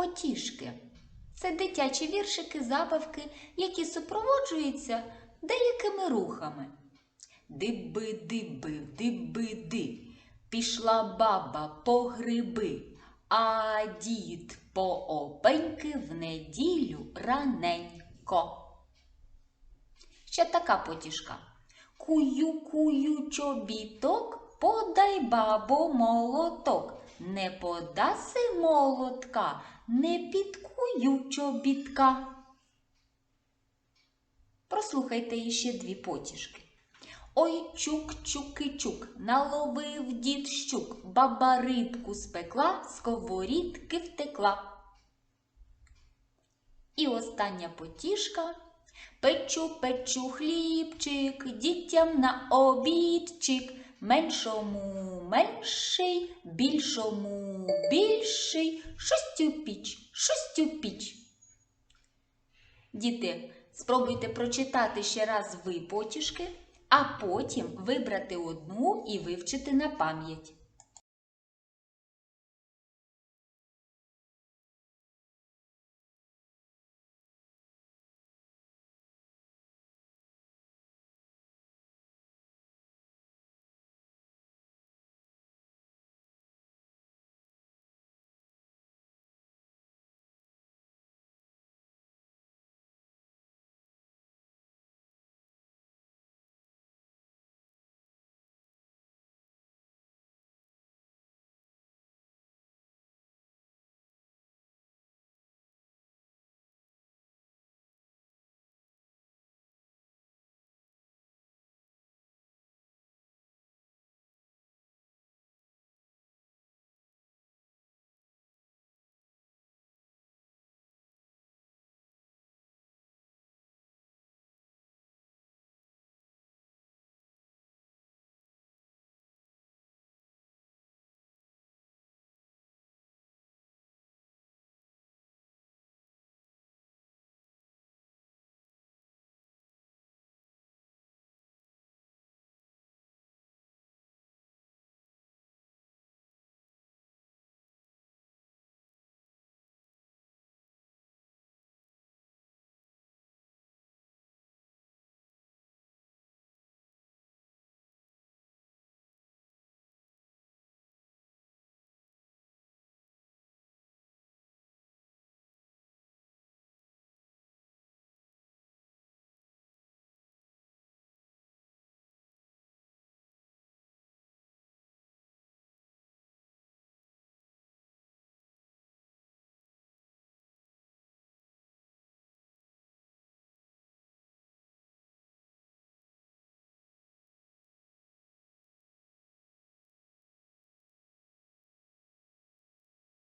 Потішки. Це дитячі віршики, забавки, які супроводжуються деякими рухами. Диби, диби, диби, ди. Пішла баба по гриби, а дід по опеньки в неділю раненько. Ще така потішка. Кую, кую чобіток, подай бабо молоток. Не подаси молотка, не підкую чобітка. Прослухайте іще дві потішки. Ой, чук, чуки, чук, наловив дід щук, баба рибку спекла, сковорідки втекла. І остання потішка. Печу, печу хлібчик, дітям на обідчик, меншому менший, більшому більший, шостю піч, шостю піч. Діти, спробуйте прочитати ще раз ви потішки, а потім вибрати одну і вивчити на пам'ять.